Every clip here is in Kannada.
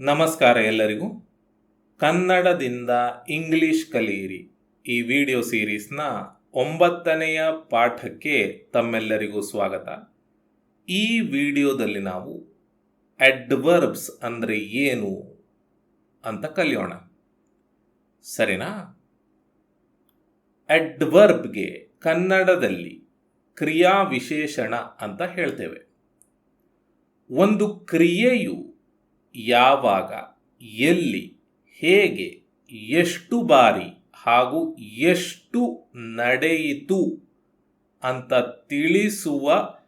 ನಮಸ್ಕಾರ ಎಲ್ಲರಿಗೂ. ಕನ್ನಡದಿಂದ ಇಂಗ್ಲಿಷ್ ಕಲಿಯಿರಿ. ಈ ವಿಡಿಯೋ ಸೀರೀಸ್ನ ಒಂಬತ್ತನೆಯ ಪಾಠಕ್ಕೆ ತಮ್ಮೆಲ್ಲರಿಗೂ ಸ್ವಾಗತ. ಈ ವಿಡಿಯೋದಲ್ಲಿ ನಾವು ಅಡ್ವರ್ಬ್ಸ್ ಅಂದರೆ ಏನು ಅಂತ ಕಲಿಯೋಣ. ಸರಿನಾ? ಅಡ್ವರ್ಬ್ಗೆ ಕನ್ನಡದಲ್ಲಿ ಕ್ರಿಯಾ ವಿಶೇಷಣ ಅಂತ ಹೇಳ್ತೇವೆ. ಒಂದು ಕ್ರಿಯೆಯು ಯಾವಾಗ, ಎಲ್ಲಿ, ಹೇಗೆ, ಎಷ್ಟು ಬಾರಿ ಹಾಗೂ ಎಷ್ಟು ನಡೆಯಿತು ಅಂತ ತಿಳಿಸುವ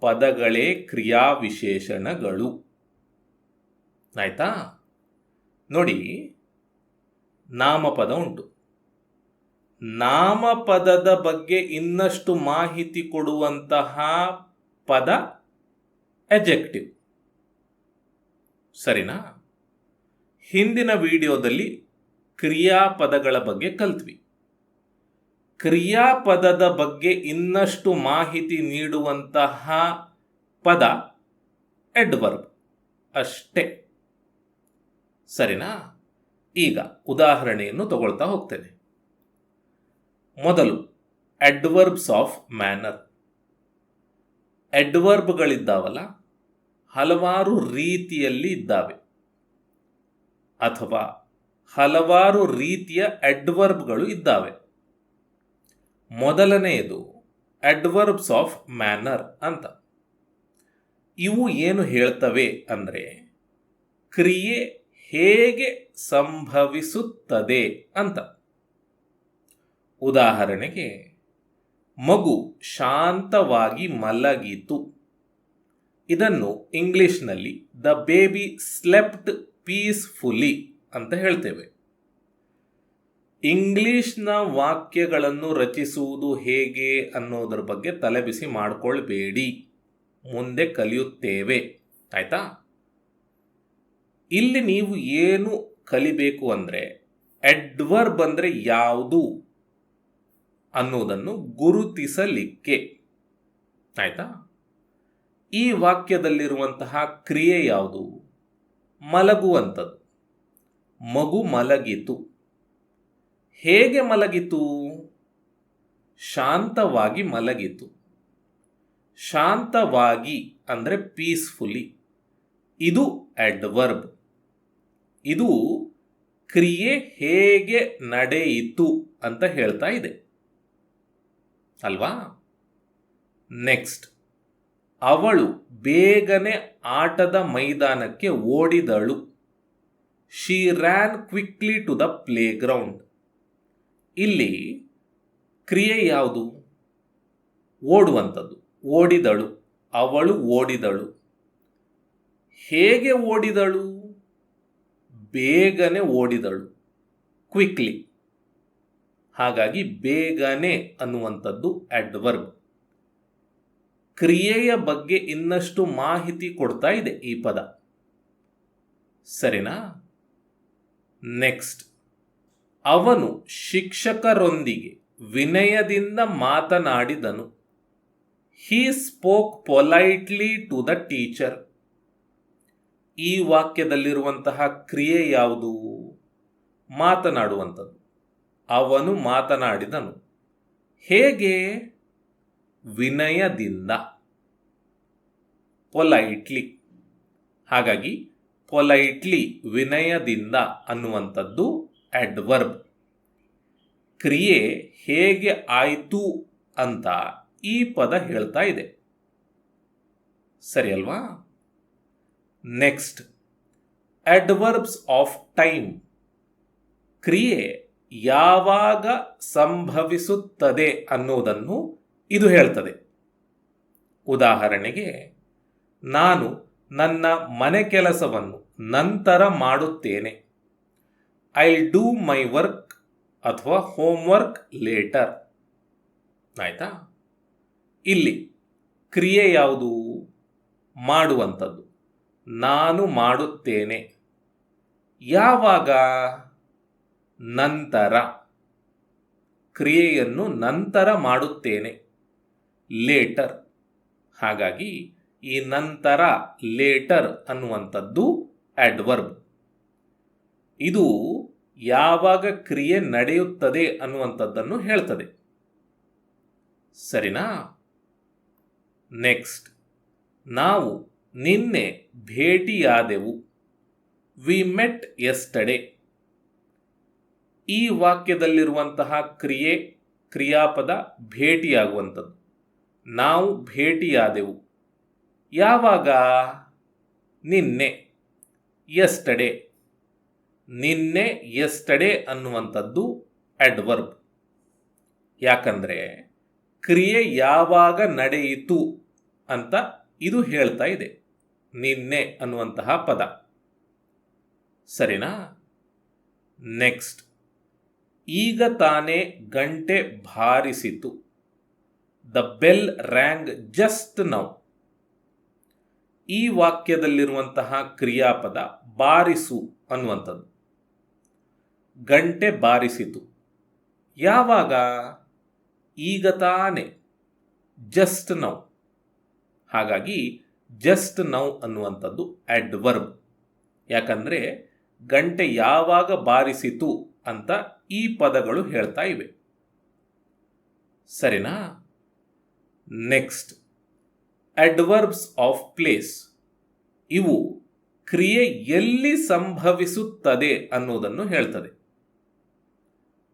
ಪದಗಳೇ ಕ್ರಿಯಾವಿಶೇಷಣಗಳು. ಆಯ್ತಾ? ನೋಡಿ, ನಾಮಪದ ಉಂಟು. ನಾಮಪದದ ಬಗ್ಗೆ ಇನ್ನಷ್ಟು ಮಾಹಿತಿ ಕೊಡುವಂತಹ ಪದ ಎಜೆಕ್ಟಿವ್ ಸರಿನಾ? ಹಿಂದಿನ ವಿಡಿಯೋದಲ್ಲಿ ಕ್ರಿಯಾಪದಗಳ ಬಗ್ಗೆ ಕಲ್ತ್ವಿ. ಕ್ರಿಯಾಪದದ ಬಗ್ಗೆ ಇನ್ನಷ್ಟು ಮಾಹಿತಿ ನೀಡುವಂತಹ ಪದ ಎಡ್ವರ್ಬ್. ಅಷ್ಟೇ. ಸರಿನಾ? ಈಗ ಉದಾಹರಣೆಯನ್ನು ತಗೊಳ್ತಾ ಹೋಗ್ತೇನೆ. ಮೊದಲು ಅಡ್ವರ್ಬ್ಸ್ ಆಫ್ ಮ್ಯಾನರ್. ಎಡ್ವರ್ಬ್ಗಳಿದ್ದಾವಲ್ಲ ಹಲವಾರು ರೀತಿಯಲ್ಲಿ ಇದ್ದಾವೆ. ಅಥವಾ ಹಲವಾರು ರೀತಿಯ ಅಡ್ವರ್ಬ್ಗಳು ಇದ್ದಾವೆ. ಮೊದಲನೆಯದು ಅಡ್ವರ್ಬ್ಸ್ ಆಫ್ ಮ್ಯಾನರ್ ಅಂತ. ಇವು ಏನು ಹೇಳ್ತವೆ ಅಂದರೆ ಕ್ರಿಯೆ ಹೇಗೆ ಸಂಭವಿಸುತ್ತದೆ ಅಂತ. ಉದಾಹರಣೆಗೆ ಮಗು ಶಾಂತವಾಗಿ ಮಲಗಿತು. ಇದನ್ನು ಇಂಗ್ಲಿಷ್ನಲ್ಲಿ ದ ಬೇಬಿ ಸ್ಲೆಪ್ಟ್ ಪೀಸ್ಫುಲಿ ಅಂತ ಹೇಳ್ತೇವೆ. ಇಂಗ್ಲಿಷ್ನ ವಾಕ್ಯಗಳನ್ನು ರಚಿಸುವುದು ಹೇಗೆ ಅನ್ನೋದ್ರ ಬಗ್ಗೆ ತಲೆಬಿಸಿ ಮಾಡಿಕೊಳ್ಬೇಡಿ. ಮುಂದೆ ಕಲಿಯುತ್ತೇವೆ. ಆಯ್ತಾ? ಇಲ್ಲಿ ನೀವು ಏನು ಕಲಿಬೇಕು ಅಂದರೆ ಎಡ್ವರ್ಬ್ ಅಂದರೆ ಯಾವುದು ಅನ್ನೋದನ್ನು ಗುರುತಿಸಲಿಕ್ಕೆ. ಆಯ್ತಾ? ಈ ವಾಕ್ಯದಲ್ಲಿರುವಂತಹ ಕ್ರಿಯೆ ಯಾವುದು? ಮಲಗುವಂಥದ್ದು. ಮಗು ಮಲಗಿತು. ಹೇಗೆ ಮಲಗಿತು? ಶಾಂತವಾಗಿ ಮಲಗಿತು. ಶಾಂತವಾಗಿ ಅಂದರೆ ಪೀಸ್ಫುಲಿ ಇದು ಅಡ್ವರ್ಬ್ ಇದು ಕ್ರಿಯೆ ಹೇಗೆ ನಡೆಯಿತು ಅಂತ ಹೇಳ್ತಾ ಇದೆ. ಅಲ್ವಾ? ನೆಕ್ಸ್ಟ್ ಅವಳು ಬೇಗನೆ ಆಟದ ಮೈದಾನಕ್ಕೆ ಓಡಿದಳು. She ran quickly to the playground ಇಲ್ಲಿ ಕ್ರಿಯೆ ಯಾವುದು? ಓಡುವಂಥದ್ದು. ಓಡಿದಳು. ಅವಳು ಓಡಿದಳು. ಹೇಗೆ ಓಡಿದಳು? ಬೇಗನೆ ಓಡಿದಳು. ಕ್ವಿಕ್ಲಿ ಹಾಗಾಗಿ ಬೇಗನೆ ಅನ್ನುವಂಥದ್ದು ಅಡ್ವರ್ಬ್ ಕ್ರಿಯೆಯ ಬಗ್ಗೆ ಇನ್ನಷ್ಟು ಮಾಹಿತಿ ಕೊಡ್ತಾ ಇದೆ ಈ ಪದ. ಸರಿನಾ? ನೆಕ್ಸ್ಟ್. ಅವನು ಶಿಕ್ಷಕರೊಂದಿಗೆ ವಿನಯದಿಂದ ಮಾತನಾಡಿದನು. He spoke politely to the teacher ಈ ವಾಕ್ಯದಲ್ಲಿರುವಂತಹ ಕ್ರಿಯೆ ಯಾವುದು? ಮಾತನಾಡುವಂಥದ್ದು. ಅವನು ಮಾತನಾಡಿದನು. ಹೇಗೆ? ವಿನಯದಿಂದ. ಪೊಲೈಟ್ಲಿ. ಹಾಗಾಗಿ ಪೊಲೈಟ್ಲಿ ವಿನಯದಿಂದ ಅನ್ನುವಂಥದ್ದು ಅಡ್ವರ್ಬ್ ಕ್ರಿಯೆ ಹೇಗೆ ಆಯಿತು ಅಂತ ಈ ಪದ ಹೇಳ್ತಾ ಇದೆ. ಸರಿ ಅಲ್ವಾ? ನೆಕ್ಸ್ಟ್ ಅಡ್ವರ್ಬ್ಸ್ ಆಫ್ ಟೈಮ್ ಕ್ರಿಯೆ ಯಾವಾಗ ಸಂಭವಿಸುತ್ತದೆ ಅನ್ನೋದನ್ನು ಇದು ಹೇಳ್ತದೆ. ಉದಾಹರಣೆಗೆ, ನಾನು ನನ್ನ ಮನೆ ಕೆಲಸವನ್ನು ನಂತರ ಮಾಡುತ್ತೇನೆ. ಐ ಡೂ ಮೈ ವರ್ಕ್ ಅಥವಾ ಹೋಮ್ವರ್ಕ್ ಲೇಟರ್ ಆಯಿತಾ? ಇಲ್ಲಿ ಕ್ರಿಯೆ ಯಾವುದು? ಮಾಡುವಂಥದ್ದು. ನಾನು ಮಾಡುತ್ತೇನೆ. ಯಾವಾಗ? ನಂತರ. ಕ್ರಿಯೆಯನ್ನು ನಂತರ ಮಾಡುತ್ತೇನೆ. ಲೇಟರ್ ಹಾಗಾಗಿ ಈ ನಂತರ ಲೇಟರ್ ಅನ್ನುವಂಥದ್ದು ಅಡ್ವರ್ಬ್ ಇದು ಯಾವಾಗ ಕ್ರಿಯೆ ನಡೆಯುತ್ತದೆ ಅನ್ನುವಂಥದ್ದನ್ನು ಹೇಳ್ತದೆ. ಸರಿನಾ? ನೆಕ್ಸ್ಟ್ ನಾವು ನಿನ್ನೆ ಭೇಟಿಯಾದೆವು. ವಿ ಮೆಟ್ ಎಸ್ಟಡೆ ಈ ವಾಕ್ಯದಲ್ಲಿರುವಂತಹ ಕ್ರಿಯೆ, ಕ್ರಿಯಾಪದ ಭೇಟಿಯಾಗುವಂಥದ್ದು. ನಾವು ಭೇಟಿಯಾದೆವು. ಯಾವಾಗ? ನಿನ್ನೆ ಎಸ್ಟಡೆ ನಿನ್ನೆ ಎಸ್ಟಡೆ ಅನ್ನುವಂಥದ್ದು ಅಡ್ವರ್ಬ್ ಯಾಕಂದರೆ, ಕ್ರಿಯೆ ಯಾವಾಗ ನಡೆಯಿತು ಅಂತ ಇದು ಹೇಳ್ತಾ ಇದೆ. ನಿನ್ನೆ ಅನ್ನುವಂತಹ ಪದ. ಸರಿನಾ? ನೆಕ್ಸ್ಟ್ ಈಗ ತಾನೇ ಗಂಟೆ ಬಾರಿಸಿತು the bell rang just now. ಈ ವಾಕ್ಯದಲ್ಲಿರುವಂತಹ ಕ್ರಿಯಾಪದ ಬಾರಿಸು ಅನ್ನುವಂಥದ್ದು. ಗಂಟೆ ಬಾರಿಸಿತು. ಯಾವಾಗ? ಈಗ ತಾನೆ. Just now. ಹಾಗಾಗಿ ಜಸ್ಟ್ ನೌ ಅನ್ನುವಂಥದ್ದು ಅಡ್ವರ್ಬ್ ಯಾಕಂದರೆ ಗಂಟೆ ಯಾವಾಗ ಬಾರಿಸಿತು ಅಂತ ಈ ಪದಗಳು ಹೇಳ್ತಾ ಇವೆ. ಸರಿನಾ? ನೆಕ್ಸ್ಟ್ ಅಡ್ವರ್ಬ್ಸ್ ಆಫ್ ಪ್ಲೇಸ್ ಇವು ಕ್ರಿಯೆ ಎಲ್ಲಿ ಸಂಭವಿಸುತ್ತದೆ ಅನ್ನೋದನ್ನು ಹೇಳ್ತದೆ.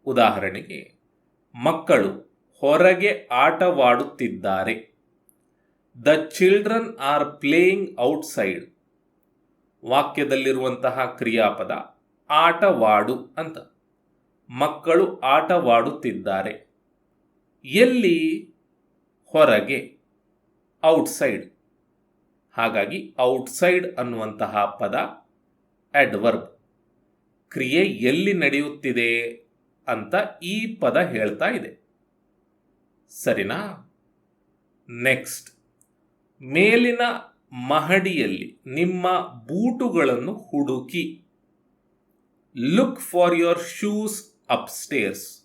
ಉದಾಹರಣೆಗೆ, ಮಕ್ಕಳು ಹೊರಗೆ ಆಟವಾಡುತ್ತಿದ್ದಾರೆ. The children are playing outside ವಾಕ್ಯದಲ್ಲಿರುವಂತಹ ಕ್ರಿಯಾಪದ ಆಟವಾಡು ಅಂತ. ಮಕ್ಕಳು ಆಟವಾಡುತ್ತಿದ್ದಾರೆ. ಎಲ್ಲಿ ಹೊರಗೆ ಔಟ್ಸೈಡ್ ಹಾಗಾಗಿ ಔಟ್ಸೈಡ್ ಅನ್ನುವಂತಹ ಪದ ಅಡ್ವರ್ಬ್ ಕ್ರಿಯೆ ಎಲ್ಲಿ ನಡೆಯುತ್ತಿದೆ ಅಂತ ಈ ಪದ ಹೇಳ್ತಾ ಇದೆ. ಸರಿನಾ? ನೆಕ್ಸ್ಟ್ ಮೇಲಿನ ಮಹಡಿಯಲ್ಲಿ ನಿಮ್ಮ ಬೂಟುಗಳನ್ನು ಹುಡುಕಿ. Look for your shoes upstairs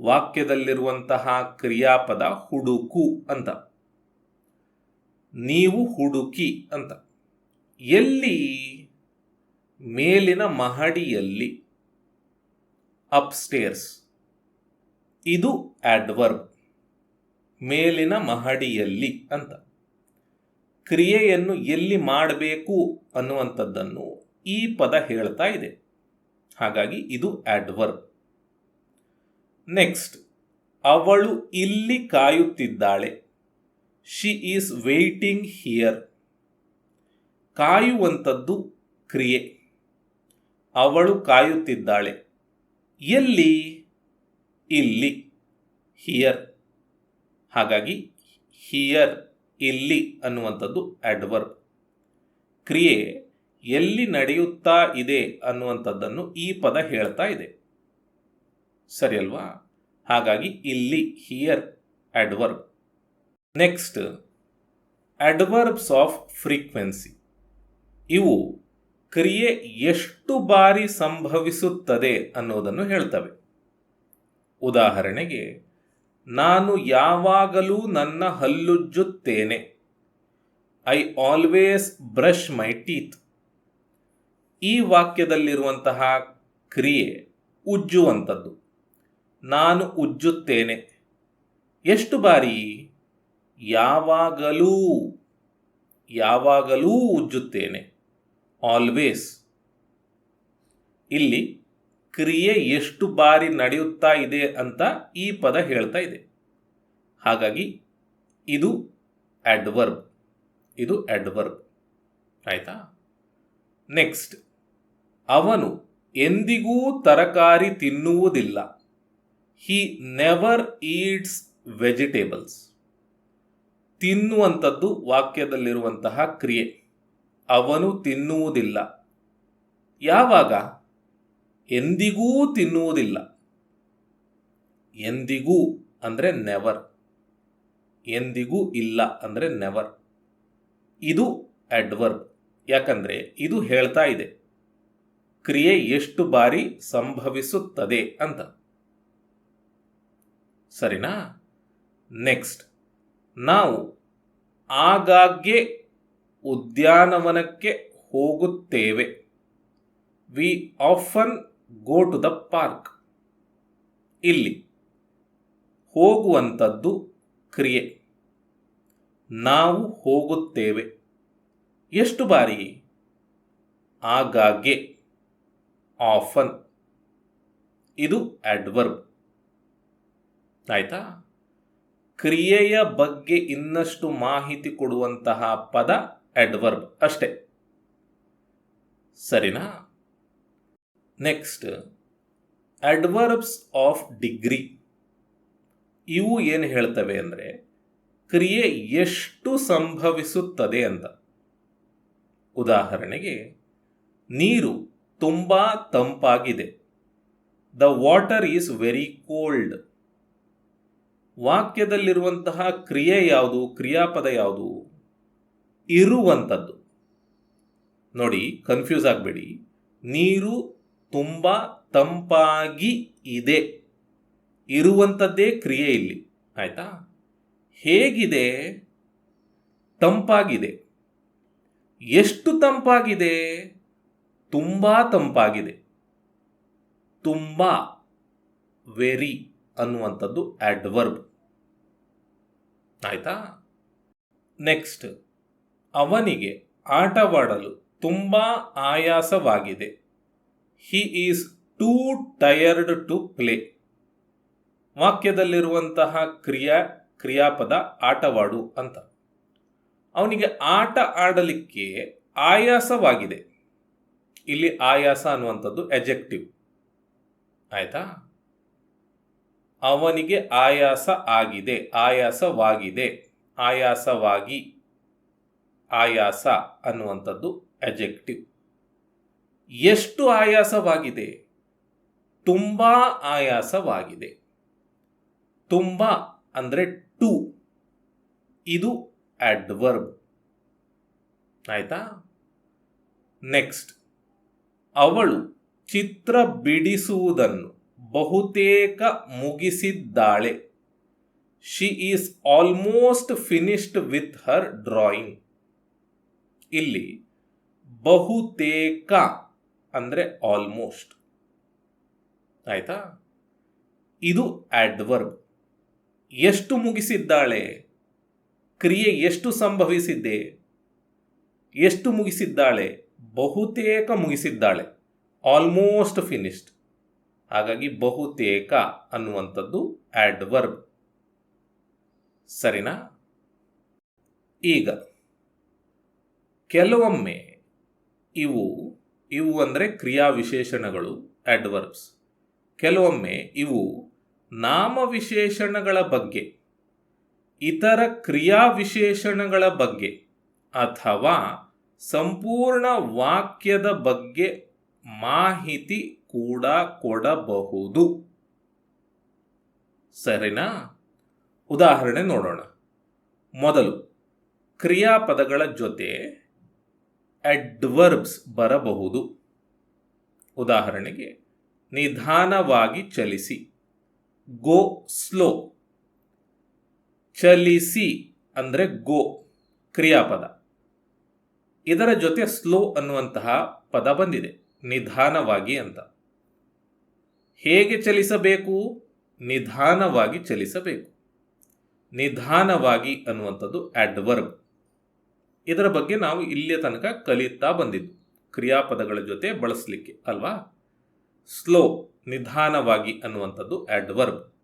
ವಾಕ್ಯದಲ್ಲಿರುವಂತಹ ಕ್ರಿಯಾಪದ ಹುಡುಕು ಅಂತ. ನೀವು ಹುಡುಕಿ ಅಂತ. ಎಲ್ಲಿ? ಮೇಲಿನ ಮಹಡಿಯಲ್ಲಿ. ಅಪ್ಸ್ಟೇರ್ಸ್ ಇದು ಆಡ್ವರ್ಬ್ ಮೇಲಿನ ಮಹಡಿಯಲ್ಲಿ ಅಂತ. ಕ್ರಿಯೆಯನ್ನು ಎಲ್ಲಿ ಮಾಡಬೇಕು ಅನ್ನುವಂಥದ್ದನ್ನು ಈ ಪದ ಹೇಳ್ತಾ ಇದೆ. ಹಾಗಾಗಿ ಇದು ಆಡ್ವರ್ಬ್ ನೆಕ್ಸ್ಟ್ ಅವಳು ಇಲ್ಲಿ ಕಾಯುತ್ತಿದ್ದಾಳೆ. ಶಿ ಈಸ್ ವೇಟಿಂಗ್ ಹಿಯರ್ ಕಾಯುವಂಥದ್ದು ಕ್ರಿಯೆ. ಅವಳು ಕಾಯುತ್ತಿದ್ದಾಳೆ. ಎಲ್ಲಿ? ಇಲ್ಲಿ. ಹಿಯರ್ ಹಾಗಾಗಿ ಹಿಯರ್ ಇಲ್ಲಿ ಅನ್ನುವಂಥದ್ದು ಅಡ್ವರ್ಬ್ ಕ್ರಿಯೆ ಎಲ್ಲಿ ನಡೆಯುತ್ತಾ ಇದೆ ಅನ್ನುವಂಥದ್ದನ್ನು ಈ ಪದ ಹೇಳ್ತಾ ಇದೆ. ಸರಿ ಅಲ್ವಾ? ಹಾಗಾಗಿ ಇಲ್ಲಿ here adverb next adverbs of frequency ಇವು ಕ್ರಿಯೆ ಎಷ್ಟು ಬಾರಿ ಸಂಭವಿಸುತ್ತದೆ ಅನ್ನೋದನ್ನು ಹೇಳ್ತವೆ. ಉದಾಹರಣೆಗೆ, ನಾನು ಯಾವಾಗಲೂ ನನ್ನ ಹಲ್ಲುಜ್ಜುತ್ತೇನೆ. I always brush my teeth ಈ ವಾಕ್ಯದಲ್ಲಿರುವಂತಹ ಕ್ರಿಯೆ ಉಜ್ಜುವಂಥದ್ದು ನಾನು ಉಜ್ಜುತ್ತೇನೆ. ಎಷ್ಟು ಬಾರಿ? ಯಾವಾಗಲೂ. ಯಾವಾಗಲೂ ಉಜ್ಜುತ್ತೇನೆ. ಆಲ್ವೇಸ್ ಇಲ್ಲಿ ಕ್ರಿಯೆ ಎಷ್ಟು ಬಾರಿ ನಡೆಯುತ್ತಾ ಇದೆ ಅಂತ ಈ ಪದ ಹೇಳ್ತಾ ಇದೆ. ಹಾಗಾಗಿ ಇದು ಅಡ್ವರ್ಬ್ ಇದು ಅಡ್ವರ್ಬ್ ಆಯಿತಾ? ನೆಕ್ಸ್ಟ್ ಅವನು ಎಂದಿಗೂ ತರಕಾರಿ ತಿನ್ನುವುದಿಲ್ಲ. ಹಿ ನೆವರ್ ಈಡ್ಸ್ ವೆಜಿಟೇಬಲ್ಸ್ ತಿನ್ನುವಂಥದ್ದು ವಾಕ್ಯದಲ್ಲಿರುವಂತಹ ಕ್ರಿಯೆ. ಅವನು ತಿನ್ನುವುದಿಲ್ಲ. ಯಾವಾಗ? ಎಂದಿಗೂ ತಿನ್ನುವುದಿಲ್ಲ. ಎಂದಿಗೂ ಅಂದರೆ ನೆವರ್ ಎಂದಿಗೂ ಇಲ್ಲ ಅಂದರೆ ನೆವರ್ ಇದು ಅಡ್ವರ್ಬ್ ಯಾಕಂದರೆ ಇದು ಹೇಳ್ತಾ ಇದೆ. ಕ್ರಿಯೆ ಎಷ್ಟು ಬಾರಿ ಸಂಭವಿಸುತ್ತದೆ ಅಂತ. ಸರಿನಾ? ನೆಕ್ಸ್ಟ್ ನಾವು ಆಗಾಗ್ಗೆ ಉದ್ಯಾನವನಕ್ಕೆ ಹೋಗುತ್ತೇವೆ. We often go to the park ಇಲ್ಲಿ ಹೋಗುವಂಥದ್ದು ಕ್ರಿಯೆ. ನಾವು ಹೋಗುತ್ತೇವೆ. ಎಷ್ಟು ಬಾರಿ? ಆಗಾಗ್ಗೆ ಆಫನ್ ಇದು ಅಡ್ವರ್ಬ್ ಆಯ್ತಾ? ಕ್ರಿಯೆಯ ಬಗ್ಗೆ ಇನ್ನಷ್ಟು ಮಾಹಿತಿ ಕೊಡುವಂತಹ ಪದ ಅಡ್ವರ್ಬ್ ಅಷ್ಟೇ. ಸರಿನಾ? ನೆಕ್ಸ್ಟ್ ಅಡ್ವರ್ಬ್ಸ್ ಆಫ್ ಡಿಗ್ರಿ ಇವು ಏನು ಹೇಳ್ತವೆ ಅಂದರೆ, ಕ್ರಿಯೆ ಎಷ್ಟು ಸಂಭವಿಸುತ್ತದೆ ಅಂತ. ಉದಾಹರಣೆಗೆ, ನೀರು ತುಂಬ ತಂಪಾಗಿದೆ. The water is very cold ವಾಕ್ಯದಲ್ಲಿರುವಂತಹ ಕ್ರಿಯೆ ಯಾವುದು, ಕ್ರಿಯಾಪದ ಯಾವುದು? ಇರುವಂಥದ್ದು. ನೋಡಿ ಕನ್ಫ್ಯೂಸ್ ಆಗಬೇಡಿ. ನೀರು ತುಂಬ ತಂಪಾಗಿ ಇದೆ. ಇರುವಂಥದ್ದೇ ಕ್ರಿಯೆ ಇಲ್ಲಿ. ಆಯಿತಾ? ಹೇಗಿದೆ? ತಂಪಾಗಿದೆ. ಎಷ್ಟು ತಂಪಾಗಿದೆ? ತುಂಬ ತಂಪಾಗಿದೆ. ತುಂಬ ವೆರಿ ಅನ್ನುವಂಥದ್ದು ಅಡ್ವರ್ಬ್ ಆಯ್ತಾ? ನೆಕ್ಸ್ಟ್ ಅವನಿಗೆ ಆಟವಾಡಲು ತುಂಬ ಆಯಾಸವಾಗಿದೆ. He is too tired to play ವಾಕ್ಯದಲ್ಲಿರುವಂತಹ ಕ್ರಿಯಾ, ಕ್ರಿಯಾಪದ ಆಟವಾಡು ಅಂತ. ಅವನಿಗೆ ಆಟ ಆಡಲಿಕ್ಕೆ ಆಯಾಸವಾಗಿದೆ. ಇಲ್ಲಿ ಆಯಾಸ ಅನ್ನುವಂಥದ್ದು ಎಜೆಕ್ಟಿವ್ ಆಯ್ತಾ? ಅವನಿಗೆ ಆಯಾಸ ಆಗಿದೆ, ಆಯಾಸವಾಗಿದೆ. ಆಯಾಸವಾಗಿ, ಆಯಾಸ ಅನ್ನುವಂಥದ್ದು ಎಜೆಕ್ಟಿವ್ ಎಷ್ಟು ಆಯಾಸವಾಗಿದೆ? ತುಂಬ ಆಯಾಸವಾಗಿದೆ. ತುಂಬ ಅಂದರೆ ಟು ಇದು ಅಡ್ವರ್ಬ್ ಆಯಿತಾ? ನೆಕ್ಸ್ಟ್ ಅವಳು ಚಿತ್ರ ಬಿಡಿಸುವುದನ್ನು ಬಹುತೇಕ ಮುಗಿಸಿದ್ದಾಳೆ. She is almost finished with her drawing ಇಲ್ಲಿ ಬಹುತೇಕ ಅಂದರೆ ಆಲ್ಮೋಸ್ಟ್ ಆಯ್ತಾ? ಇದು ಆಡ್ವರ್ಬ್ ಎಷ್ಟು ಮುಗಿಸಿದ್ದಾಳೆ? ಕ್ರಿಯೆ ಎಷ್ಟು ಸಂಭವಿಸಿದ್ದೆ ಎಷ್ಟು ಮುಗಿಸಿದ್ದಾಳೆ? ಬಹುತೇಕ ಮುಗಿಸಿದ್ದಾಳೆ. ಆಲ್ಮೋಸ್ಟ್ ಫಿನಿಶ್ಡ್ ಹಾಗಾಗಿ ಬಹುತೇಕ ಅನ್ನುವಂಥದ್ದು ಆಡ್ವರ್ಬ್ ಸರಿನಾ? ಈಗ ಕೆಲವೊಮ್ಮೆ ಇವು ಇವು ಅಂದರೆ ಕ್ರಿಯಾ ವಿಶೇಷಣಗಳು ಅಡ್ವರ್ಬ್ಸ್ ಕೆಲವೊಮ್ಮೆ ಇವು ನಾಮವಿಶೇಷಣಗಳ ಬಗ್ಗೆ, ಇತರ ಕ್ರಿಯಾ ವಿಶೇಷಣಗಳ ಬಗ್ಗೆ ಅಥವಾ ಸಂಪೂರ್ಣ ವಾಕ್ಯದ ಬಗ್ಗೆ ಮಾಹಿತಿ ಕೂಡ ಕೊಡಬಹುದು. ಸರಿನಾ? ಉದಾಹರಣೆ ನೋಡೋಣ. ಮೊದಲು, ಕ್ರಿಯಾಪದಗಳ ಜೊತೆ ಅಡ್ವರ್ಬ್ಸ್ ಬರಬಹುದು. ಉದಾಹರಣೆಗೆ, ನಿಧಾನವಾಗಿ ಚಲಿಸಿ ಗೋ ಸ್ಲೋ ಚಲಿಸಿ ಅಂದರೆ ಗೋ ಕ್ರಿಯಾಪದ. ಇದರ ಜೊತೆ ಸ್ಲೋ ಅನ್ನುವಂತಹ ಪದ ಬಂದಿದೆ. ನಿಧಾನವಾಗಿ ಅಂತ. ಹೇಗೆ ಚಲಿಸಬೇಕು? ನಿಧಾನವಾಗಿ ಚಲಿಸಬೇಕು. ನಿಧಾನವಾಗಿ ಅನ್ನುವಂಥದ್ದು ಆಡ್ವರ್ಬ್ ಇದರ ಬಗ್ಗೆ ನಾವು ಇಲ್ಲಿಯ ತನಕ ಕಲಿತಾ ಬಂದಿದ್ದು. ಕ್ರಿಯಾಪದಗಳ ಜೊತೆ ಬಳಸಲಿಕ್ಕೆ, ಅಲ್ವಾ? ಸ್ಲೋ ನಿಧಾನವಾಗಿ ಅನ್ನುವಂಥದ್ದು ಅಡ್ವರ್ಬ್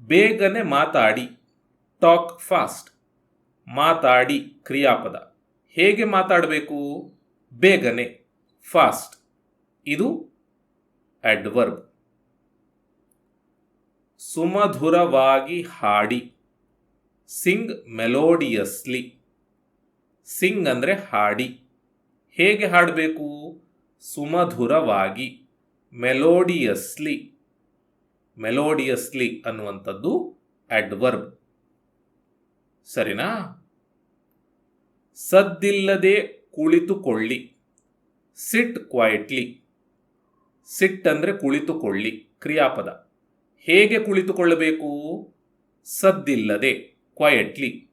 ಬೇಗನೆ ಮಾತಾಡಿ ಟಾಕ್ ಫಾಸ್ಟ್ ಮಾತಾಡಿ ಕ್ರಿಯಾಪದ. ಹೇಗೆ ಮಾತಾಡಬೇಕು? ಬೇಗನೆ. ಫಾಸ್ಟ್. ಇದು ಅಡ್ವರ್ಬ್. ಸುಮಧುರವಾಗಿ ಹಾಡಿ. ಸಿಂಗ್ ಮೆಲೋಡಿಯಸ್ಲಿ. ಸಿಂಗ್ ಅಂದರೆ ಹಾಡಿ. ಹೇಗೆ ಹಾಡಬೇಕು? ಸುಮಧುರವಾಗಿ. ಮೆಲೋಡಿಯಸ್ಲಿ. ಮೆಲೋಡಿಯಸ್ಲಿ ಅನ್ನುವಂಥದ್ದು ಅಡ್ವರ್ಬ್. ಸರಿನಾ? ಸದ್ದಿಲ್ಲದೆ ಕುಳಿತುಕೊಳ್ಳಿ. ಸಿಟ್ ಕ್ವೈಟ್ಲಿ ಸಿಟ್ ಅಂದರೆ ಕುಳಿತುಕೊಳ್ಳಿ, ಕ್ರಿಯಾಪದ. ಹೇಗೆ ಕುಳಿತುಕೊಳ್ಳಬೇಕು? ಸದ್ದಿಲ್ಲದೆ ಕ್ವಯಟ್ಲಿ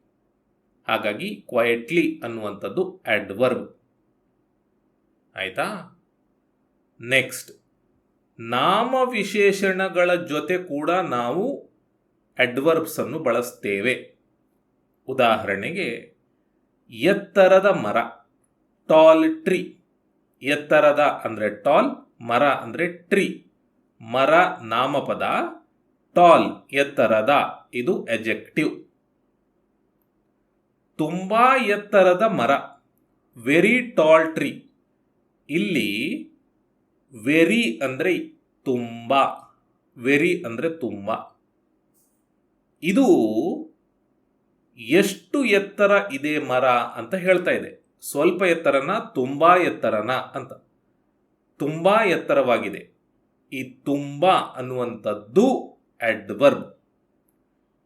ಹಾಗಾಗಿ ಕ್ವಯಟ್ಲಿ ಅನ್ನುವಂಥದ್ದು ಅಡ್ವರ್ಬ್ ಆಯ್ತಾ? ನೆಕ್ಸ್ಟ್ ನಾಮವಿಶೇಷಣಗಳ ಜೊತೆ ಕೂಡ ನಾವು ಅಡ್ವರ್ಬ್ಸ್ ಅನ್ನು ಬಳಸ್ತೇವೆ. ಉದಾಹರಣೆಗೆ, ಎತ್ತರದ ಮರ ಟಾಲ್ ಟ್ರೀ ಎತ್ತರದ ಅಂದರೆ ಟಾಲ್ ಮರ ಅಂದರೆ ಟ್ರೀ ಮರ ನಾಮಪದ ಟಾಲ್ ಎತ್ತರದ, ಇದು ಎಜೆಕ್ಟಿವ್ ತುಂಬ ಎತ್ತರದ ಮರ ವೆರಿ ಟಾಲ್ ಟ್ರೀ ಇಲ್ಲಿ ವೆರಿ ಅಂದರೆ ತುಂಬ ವೆರಿ ಅಂದರೆ ತುಂಬ. ಇದು ಎಷ್ಟು ಎತ್ತರ ಇದೆ ಮರ ಅಂತ ಹೇಳ್ತಾ ಇದೆ. ಸ್ವಲ್ಪ ಎತ್ತರನ, ತುಂಬ ಎತ್ತರನ ಅಂತ. ತುಂಬ ಎತ್ತರವಾಗಿದೆ. ಈ ತುಂಬ ಅನ್ನುವಂಥದ್ದು ಅಡ್ವರ್ಬ್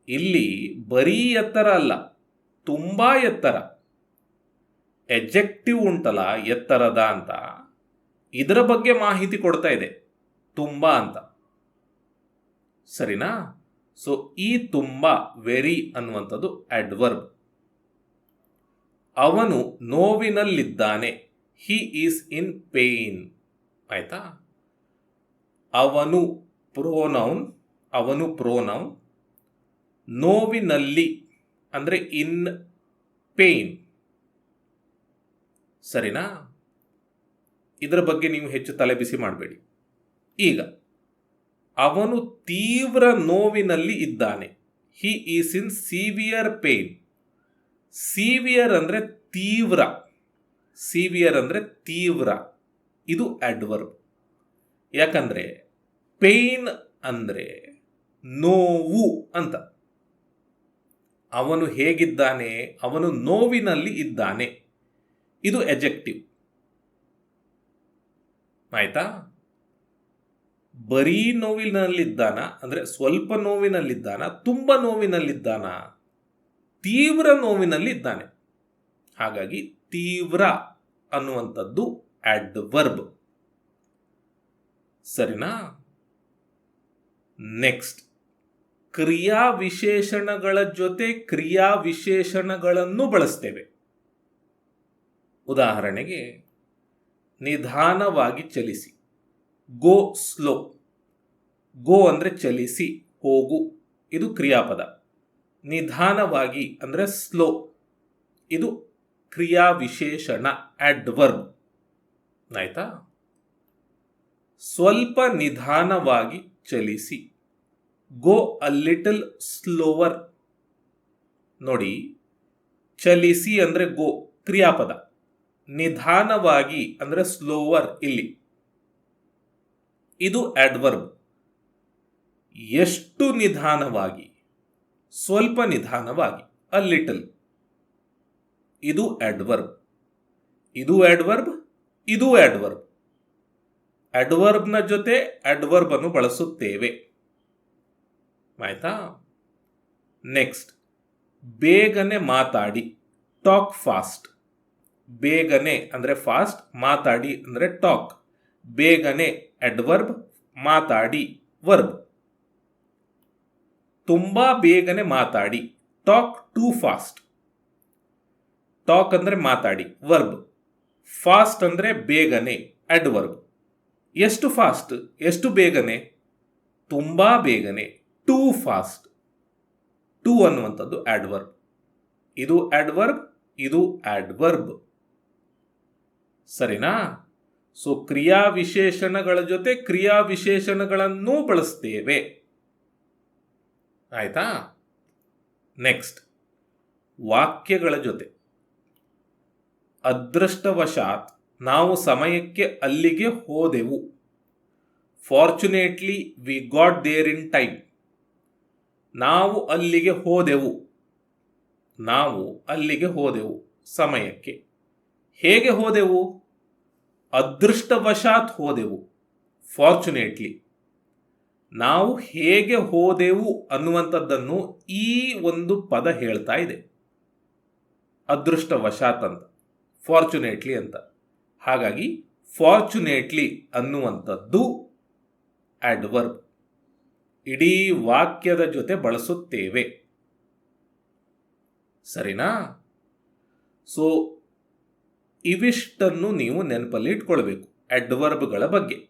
ಇಲ್ಲಿ ಬರೀ ಎತ್ತರ ಅಲ್ಲ, ತುಂಬ ಎತ್ತರ. ಎಜೆಕ್ಟಿವ್ ಉಂಟಲ್ಲ, ಎತ್ತರದ ಅಂತ. ಇದರ ಬಗ್ಗೆ ಮಾಹಿತಿ ಕೊಡ್ತಾ ಇದೆ, ತುಂಬ ಅಂತ. ಸರಿನಾ? ಸೊ ಈ ತುಂಬ ವೆರಿ ಅನ್ನುವಂಥದ್ದು ಅಡ್ವರ್ಬ್ ಅವನು ನೋವಿನಲ್ಲಿದ್ದಾನೆ. ಹಿ ಈಸ್ ಇನ್ ಪೇಯ್ನ್ ಆಯ್ತಾ? ಅವನು ಪ್ರೋನೌನ್ ಅವನು ಪ್ರೋನೌನ್ ನೋವಿನಲ್ಲಿ, ಅಂದರೆ ಇನ್ ಪೇನ್ ಸರಿನಾ? ಇದರ ಬಗ್ಗೆ ನೀವು ಹೆಚ್ಚು ತಲೆಬಿಸಿ ಮಾಡಬೇಡಿ. ಈಗ, ಅವನು ತೀವ್ರ ನೋವಿನಲ್ಲಿ ಇದ್ದಾನೆ. He is in severe pain severe ಅಂದರೆ ತೀವ್ರ. ಸಿವಿಯರ್ ಅಂದರೆ ತೀವ್ರ. ಇದು ಅಡ್ವರ್ಬ್ ಯಾಕಂದರೆ ಪೇನ್ ಅಂದರೆ ನೋವು ಅಂತ. ಅವನು ಹೇಗಿದ್ದಾನೆ? ಅವನು ನೋವಿನಲ್ಲಿ ಇದ್ದಾನೆ. ಇದು ಎಜೆಕ್ಟಿವ್ ಆಯ್ತಾ? ಬರೀ ನೋವಿನಲ್ಲಿದ್ದಾನ? ಅಂದರೆ ಸ್ವಲ್ಪ ನೋವಿನಲ್ಲಿದ್ದಾನ? ತುಂಬ ನೋವಿನಲ್ಲಿದ್ದಾನ? ತೀವ್ರ ನೋವಿನಲ್ಲಿದ್ದಾನೆ. ಹಾಗಾಗಿ ತೀವ್ರ ಅನ್ನುವಂಥದ್ದು ಅಡ್ವರ್ಬ್ ಸರಿನಾ? ನೆಕ್ಸ್ಟ್ ಕ್ರಿಯಾ ವಿಶೇಷಣಗಳ ಜೊತೆ ಕ್ರಿಯಾ ವಿಶೇಷಣಗಳನ್ನು ಬಳಸ್ತೇವೆ. ಉದಾಹರಣೆಗೆ, ನಿಧಾನವಾಗಿ ಚಲಿಸಿ. ಗೋ ಸ್ಲೋ ಗೋ ಅಂದರೆ ಚಲಿಸಿ, ಹೋಗು, ಇದು ಕ್ರಿಯಾಪದ. ನಿಧಾನವಾಗಿ, ಅಂದರೆ ಸ್ಲೋ ಇದು ಕ್ರಿಯಾ ವಿಶೇಷಣ ಅಡ್ವರ್ಬ್ ಆಯ್ತಾ? ಸ್ವಲ್ಪ ನಿಧಾನವಾಗಿ ಚಲಿಸಿ. ಗೋ ಅ ಲಿಟಲ್ ಸ್ಲೋವರ್ ನೋಡಿ, ಚಲಿಸಿ ಅಂದರೆ ಗೋ ಕ್ರಿಯಾಪದ. ನಿಧಾನವಾಗಿ ಅಂದರೆ ಸ್ಲೋವರ್ ಇಲ್ಲಿ. ಇದು ಅಡ್ವರ್ಬ್ ಎಷ್ಟು ನಿಧಾನವಾಗಿ ಸ್ವಲ್ಪ ನಿಧಾನವಾಗಿ ಅ ಲಿಟಲ್ ಇದು ಅಡ್ವರ್ಬ್ ಇದು ಅಡ್ವರ್ಬ್ ಇದು ಅಡ್ವರ್ಬ್ ಅಡ್ವರ್ಬ್ನ ಜೊತೆ ಅಡ್ವರ್ಬ್ ಅನ್ನು ಬಳಸುತ್ತೇವೆ. ಆಯ್ತಾ? ನೆಕ್ಸ್ಟ್ ಬೇಗನೆ ಮಾತಾಡಿ ಟಾಕ್ ಫಾಸ್ಟ್ ಬೇಗನೆ ಅಂದರೆ ಫಾಸ್ಟ್ ಮಾತಾಡಿ ಅಂದರೆ ಟಾಕ್ ಬೇಗನೆ ಅಡ್ವರ್ಬ್ ಮಾತಾಡಿ ವರ್ಬ್ ತುಂಬಾ ಬೇಗನೆ ಮಾತಾಡಿ. ಟಾಕ್ ಟೂ ಫಾಸ್ಟ್ ಟಾಕ್ ಅಂದರೆ ಮಾತಾಡಿ. ವರ್ಬ್ ಫಾಸ್ಟ್ ಅಂದರೆ ಬೇಗನೆ. ಅಡ್ವರ್ಬ್ ಎಷ್ಟು ಫಾಸ್ಟ್ ಎಷ್ಟು ಬೇಗನೆ? ತುಂಬಾ ಬೇಗನೆ. ಟೂ ಫಾಸ್ಟ್ ಟೂ ಅನ್ನುವಂಥದ್ದು ಆಡ್ವರ್ಬ್ ಇದು ಆಡ್ವರ್ಬ್ ಇದು ಆಡ್ವರ್ಬ್ ಸರಿನಾ? ಸೊ ಕ್ರಿಯಾ ವಿಶೇಷಣಗಳ ಜೊತೆ ಕ್ರಿಯಾ ವಿಶೇಷಣಗಳನ್ನೂ ಬಳಸ್ತೇವೆ. ಆಯ್ತಾ? ನೆಕ್ಸ್ಟ್ ವಾಕ್ಯಗಳ ಜೊತೆ. ಅದೃಷ್ಟವಶಾತ್ ನಾವು ಸಮಯಕ್ಕೆ ಅಲ್ಲಿಗೆ ಹೋದೆವು. Fortunately we got there in time ನಾವು ಅಲ್ಲಿಗೆ ಹೋದೆವು. ನಾವು ಅಲ್ಲಿಗೆ ಹೋದೆವು ಸಮಯಕ್ಕೆ. ಹೇಗೆ ಹೋದೆವು? ಅದೃಷ್ಟವಶಾತ್ ಹೋದೆವು. ಫಾರ್ಚುನೇಟ್ಲಿ ನಾವು ಹೇಗೆ ಹೋದೆವು ಅನ್ನುವಂಥದ್ದನ್ನು ಈ ಒಂದು ಪದ ಹೇಳ್ತಾ ಇದೆ. ಅದೃಷ್ಟವಶಾತ್ ಅಂತ ಫಾರ್ಚುನೇಟ್ಲಿ ಅಂತ. ಹಾಗಾಗಿ ಫಾರ್ಚುನೇಟ್ಲಿ ಅನ್ನುವಂಥದ್ದು ಆಡ್ವರ್ಬ್ ಇಡೀ ವಾಕ್ಯದ ಜೊತೆ ಬಳಸುತ್ತೇವೆ. ಸರಿನಾ? ಸೊ ಇವಿಷ್ಟನ್ನು ನೀವು ನೆನಪಲ್ಲಿ ಇಟ್ಕೊಳ್ಬೇಕು ಅಡ್ವರ್ಬ್ಗಳ ಬಗ್ಗೆ.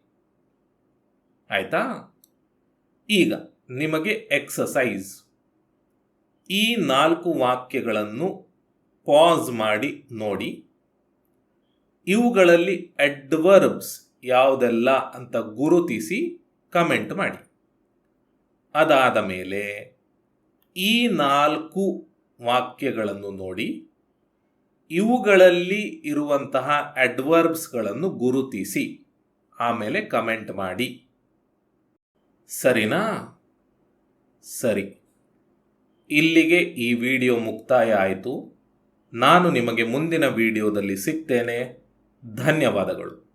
ಆಯ್ತಾ? ಈಗ ನಿಮಗೆ ಎಕ್ಸಸೈಸ್ ಈ ನಾಲ್ಕು ವಾಕ್ಯಗಳನ್ನು ಪಾಸ್ ಮಾಡಿ, ನೋಡಿ. ಇವುಗಳಲ್ಲಿ ಅಡ್ವರ್ಬ್ಸ್ ಯಾವುದೆಲ್ಲ ಅಂತ ಗುರುತಿಸಿ ಕಮೆಂಟ್ ಮಾಡಿ. ಅದಾದ ಮೇಲೆ ಈ ನಾಲ್ಕು ವಾಕ್ಯಗಳನ್ನು ನೋಡಿ. ಇವುಗಳಲ್ಲಿ ಇರುವಂತಹ ಅಡ್ವರ್ಬ್ಸ್ಗಳನ್ನು ಗುರುತಿಸಿ, ಆಮೇಲೆ ಕಮೆಂಟ್ ಮಾಡಿ. ಸರಿನಾ? ಸರಿ. ಇಲ್ಲಿಗೆ ಈ ವಿಡಿಯೋ ಮುಕ್ತಾಯ ಆಯಿತು. ನಾನು ನಿಮಗೆ ಮುಂದಿನ ವಿಡಿಯೋದಲ್ಲಿ ಸಿಗ್ತೇನೆ. ಧನ್ಯವಾದಗಳು.